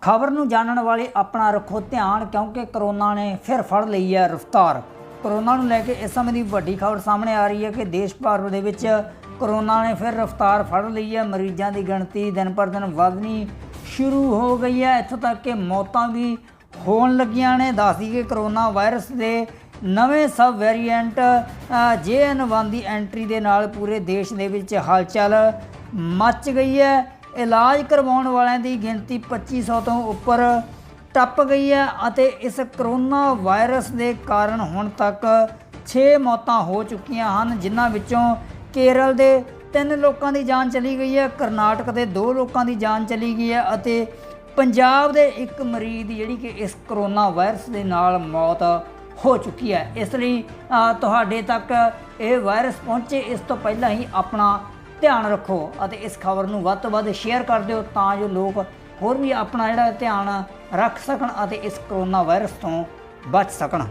ਖਬਰ ਨੂੰ ਜਾਣਨ ਵਾਲੇ ਆਪਣਾ ਰੱਖੋ ਧਿਆਨ ਕਿਉਂਕਿ ਕਰੋਨਾ ਨੇ ਫਿਰ ਫੜ ਲਈ ਹੈ ਰਫ਼ਤਾਰ। ਕਰੋਨਾ ਨੂੰ ਲੈ ਕੇ ਇਸ ਸਮੇਂ ਦੀ ਵੱਡੀ ਖਬਰ ਸਾਹਮਣੇ ਆ ਰਹੀ ਹੈ ਕਿ ਦੇਸ਼ ਭਰ ਦੇ ਵਿੱਚ ਕਰੋਨਾ ਨੇ ਫਿਰ ਰਫ਼ਤਾਰ ਫੜ ਲਈ ਹੈ। ਮਰੀਜ਼ਾਂ ਦੀ ਗਿਣਤੀ ਦਿਨ ਪਰ ਦਿਨ ਵਧਣੀ ਸ਼ੁਰੂ ਹੋ ਗਈ ਹੈ। ਇੱਥੋਂ ਤੱਕ ਕਿ ਮੌਤਾਂ ਵੀ ਹੋਣ ਲੱਗੀਆਂ ਨੇ। ਦੱਸਦੀ ਕਿ ਕਰੋਨਾ ਵਾਇਰਸ ਦੇ ਨਵੇਂ ਸਬ ਵੇਰੀਐਂਟ JN1 ਦੀ ਐਂਟਰੀ ਦੇ ਨਾਲ ਪੂਰੇ ਦੇਸ਼ ਦੇ ਵਿੱਚ ਹਲਚਲ ਮਚ ਗਈ ਹੈ। ਇਲਾਜ ਕਰਵਾਉਣ ਵਾਲਿਆਂ ਦੀ ਗਿਣਤੀ 2500 ਤੋਂ ਉੱਪਰ ਟੱਪ ਗਈ ਹੈ ਅਤੇ ਇਸ ਕਰੋਨਾ ਵਾਇਰਸ ਦੇ ਕਾਰਨ ਹੁਣ ਤੱਕ 6 ਮੌਤਾਂ ਹੋ ਚੁੱਕੀਆਂ ਹਨ, ਜਿਨ੍ਹਾਂ ਵਿੱਚੋਂ ਕੇਰਲ ਦੇ ਤਿੰਨ ਲੋਕਾਂ ਦੀ ਜਾਨ ਚਲੀ ਗਈ ਹੈ, ਕਰਨਾਟਕ ਦੇ ਦੋ ਲੋਕਾਂ ਦੀ ਜਾਨ ਚਲੀ ਗਈ ਹੈ ਅਤੇ ਪੰਜਾਬ ਦੇ ਇੱਕ ਮਰੀਜ਼ ਦੀ ਜਿਹੜੀ ਕਿ ਇਸ ਕਰੋਨਾ ਵਾਇਰਸ ਦੇ ਨਾਲ ਮੌਤ ਹੋ ਚੁੱਕੀ ਹੈ। ਇਸ ਲਈ ਤੁਹਾਡੇ ਤੱਕ ਇਹ ਵਾਇਰਸ ਪਹੁੰਚੇ, ਇਸ ਤੋਂ ਪਹਿਲਾਂ ਹੀ ਆਪਣਾ ਧਿਆਨ ਰੱਖੋ ਅਤੇ ਇਸ ਖਬਰ ਨੂੰ ਵੱਧ ਤੋਂ ਵੱਧ ਸ਼ੇਅਰ ਕਰ ਦਿਓ ਤਾਂ ਜੋ ਲੋਕ ਹੋਰ ਵੀ ਆਪਣਾ ਜਿਹੜਾ ਧਿਆਨ ਰੱਖ ਸਕਣ ਅਤੇ ਇਸ ਕਰੋਨਾ ਵਾਇਰਸ ਤੋਂ ਬਚ ਸਕਣ।